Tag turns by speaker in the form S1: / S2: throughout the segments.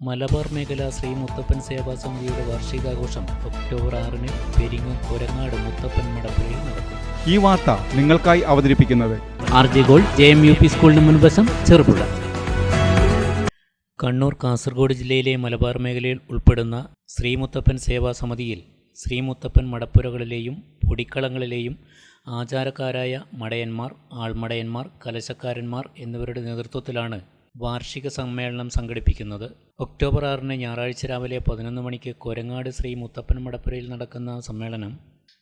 S1: മലബാർ മേഖല ശ്രീ മുത്തപ്പൻ സേവാ സമിതിയുടെ വാർഷികാഘോഷം ഒക്ടോബർ ആറിന് പെരിങ്ങും കൊരങ്ങാട് മുത്തപ്പൻ മടപ്പുരയിൽ നടക്കും.
S2: ഈ വാർത്ത നിങ്ങൾക്കായി അവതരിപ്പിക്കുന്നത്
S1: R J gold J M U P സ്കൂളിന് മുൻവശം ചെറുപുഴ. കണ്ണൂർ കാസർഗോഡ് ജില്ലയിലെ മലബാർ മേഖലയിൽ ഉൾപ്പെടുന്ന ശ്രീമുത്തപ്പൻ സേവാ സമിതിയിൽ ശ്രീമുത്തപ്പൻ മടപ്പുരകളിലെയും പൊടിക്കളങ്ങളിലെയും ആചാരക്കാരായ മടയന്മാർ ആൾമടയന്മാർ കലശക്കാരന്മാർ എന്നിവരുടെ നേതൃത്വത്തിലാണ് വാർഷിക സമ്മേളനം സംഘടിപ്പിക്കുന്നത് ഒക്ടോബർ ആറിന് ഞായറാഴ്ച രാവിലെ പതിനൊന്ന് മണിക്ക് കൊരങ്ങാട് ശ്രീ മുത്തപ്പൻ മടപ്പുരയിൽ നടക്കുന്ന സമ്മേളനം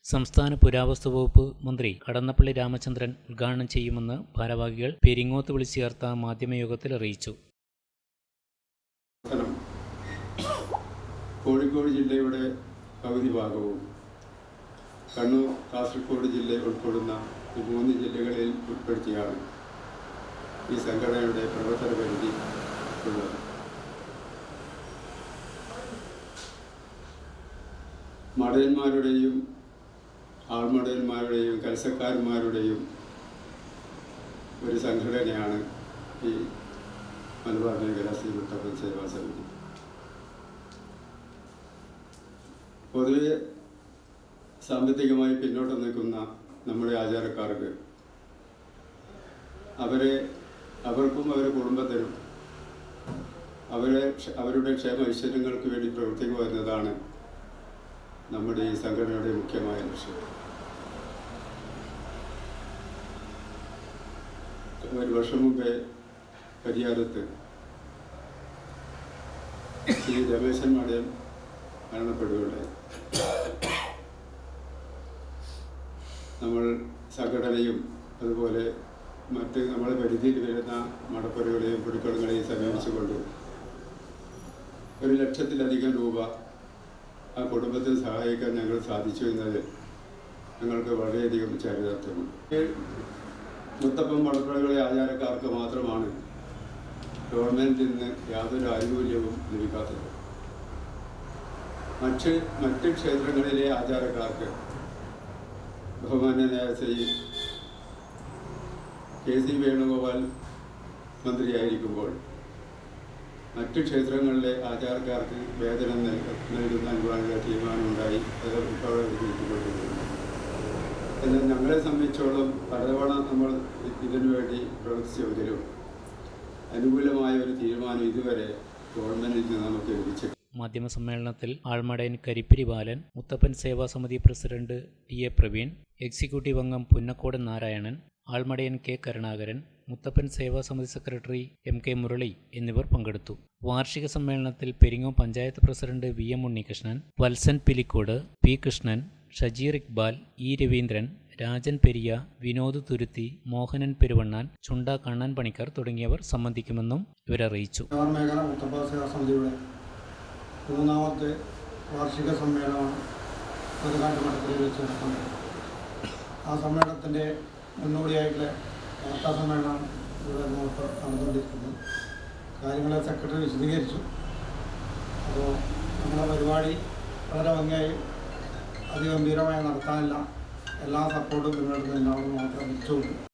S1: സംസ്ഥാന പുരാവസ്തു വകുപ്പ് മന്ത്രി കടന്നപ്പള്ളി രാമചന്ദ്രൻ ഉദ്ഘാടനം ചെയ്യുമെന്ന് ഭാരവാഹികൾ പെരിങ്ങോത്ത് വിളിച്ചു ചേർത്ത മാധ്യമയോഗത്തിൽ അറിയിച്ചു.
S3: കോഴിക്കോട് ജില്ലയുടെ പകുതി ഭാഗവും കണ്ണൂർ കാസർഗോഡ് ജില്ലയിൽ ഉൾപ്പെടുന്ന മൂന്ന് ജില്ലകളിൽ ഉൾപ്പെടുത്തിയാണ്. ഈ സംഘടനയുടെ പ്രവർത്തന പരിധി ഉള്ളത്. മടയന്മാരുടെയും ആൾമടയന്മാരുടെയും കൽസക്കാരന്മാരുടെയും ഒരു സംഘടനയാണ് ഈ മലബാർ മേഖല ശ്രീ മുത്തപ്പൻ സേവാ സമിതി. പൊതുവെ സാമ്പത്തികമായി പിന്നോട്ട് നിൽക്കുന്ന നമ്മുടെ ആചാരക്കാർക്ക് അവരെ അവർക്കും അവരുടെ കുടുംബത്തിനും അവരെ അവരുടെ ക്ഷേമ ഐശ്വര്യങ്ങൾക്ക് വേണ്ടി പ്രവർത്തിക്കുക എന്നതാണ് നമ്മുടെ ഈ സംഘടനയുടെ മുഖ്യമായ ലക്ഷ്യം. ഒരു വർഷം മുമ്പേ പരിയാരത്ത് ശ്രീ രമേശൻ മാടയം മരണപ്പെടുകയുണ്ടായി. നമ്മൾ സംഘടനയും അതുപോലെ മറ്റ് നമ്മുടെ പരിധിയിൽ വരുന്ന മടപ്പുരകളെയും കുടിക്കളങ്ങളെയും സമീപിച്ചുകൊണ്ട് ഒരു ലക്ഷത്തിലധികം രൂപ ആ കുടുംബത്തിൽ സഹായിക്കാൻ ഞങ്ങൾ സാധിച്ചു എന്നത് ഞങ്ങൾക്ക് വളരെയധികം ചരിതാർത്ഥ്യമുണ്ട് മുത്തപ്പൻ മടപ്പുരകളെ ആചാരക്കാർക്ക് മാത്രമാണ് ഗവൺമെന്റിൽ നിന്ന് യാതൊരു ആനുകൂല്യവും ലഭിക്കാത്തത്. മറ്റ് മറ്റ് ക്ഷേത്രങ്ങളിലെ ആചാരക്കാർക്ക് ബഹുമാന്യനായ ശ്രീ കെ സി വേണുഗോപാൽ മന്ത്രിയായിരിക്കുമ്പോൾ മറ്റു ക്ഷേത്രങ്ങളിലെ ആചാരക്കാർക്ക് വേതനം നൽക- നൽകുന്ന അനുവാദ തീരുമാനമുണ്ടായി. അത് ഇപ്പോൾ എന്നാൽ ഞങ്ങളെ സംബന്ധിച്ചോളം പലതവണ നമ്മൾ ഇതിനു വേണ്ടി പ്രവർത്തിച്ചെങ്കിലും അനുകൂലമായ ഒരു തീരുമാനം ഇതുവരെ ഗവൺമെന്റിൽ നിന്ന് നമുക്ക് ലഭിച്ചു
S1: മാധ്യമ സമ്മേളനത്തിൽ Almadayan കരിപ്പിരി Balan Muthappan Seva Samithi president T A Praveen executive അംഗം Punnakodan Narayanan Almadayan K. Karunakaran Muthappan Seva Samithi secretary M. K. Murali എന്നിവർ പങ്കെടുത്തു. വാർഷിക സമ്മേളനത്തിൽ Peringo panchayat president V. M. Unnikrishnan Valsan Pilicode P. Krishnan Shajeer Iqbal E. Raveendran Rajan Periya Vinod Thuruthi Mohanan Peruvannan Chunda Kannan Panicker തുടങ്ങിയവർ സംബന്ധിക്കുമെന്നും ഇവരറിയിച്ചു
S4: മൂന്നാമത്തെ വാർഷിക സമ്മേളനമാണ് ആ സമ്മേളനത്തിന്റെ മുന്നോടിയായിട്ടുള്ള വാർത്താ സമ്മേളനമാണ് ഇവിടെ നമുക്ക് നടന്നുകൊണ്ടിരിക്കുന്നത്. കാര്യങ്ങളെ സെക്രട്ടറി വിശദീകരിച്ചു. അപ്പോൾ നമ്മുടെ പരിപാടി വളരെ ഭംഗിയായി അതിഗംഭീരമായി നടത്താനുള്ള എല്ലാ സപ്പോർട്ടും നിങ്ങളുടെ ഉണ്ടാവുമെന്ന് മാത്രം വിളിച്ചുകൊള്ളു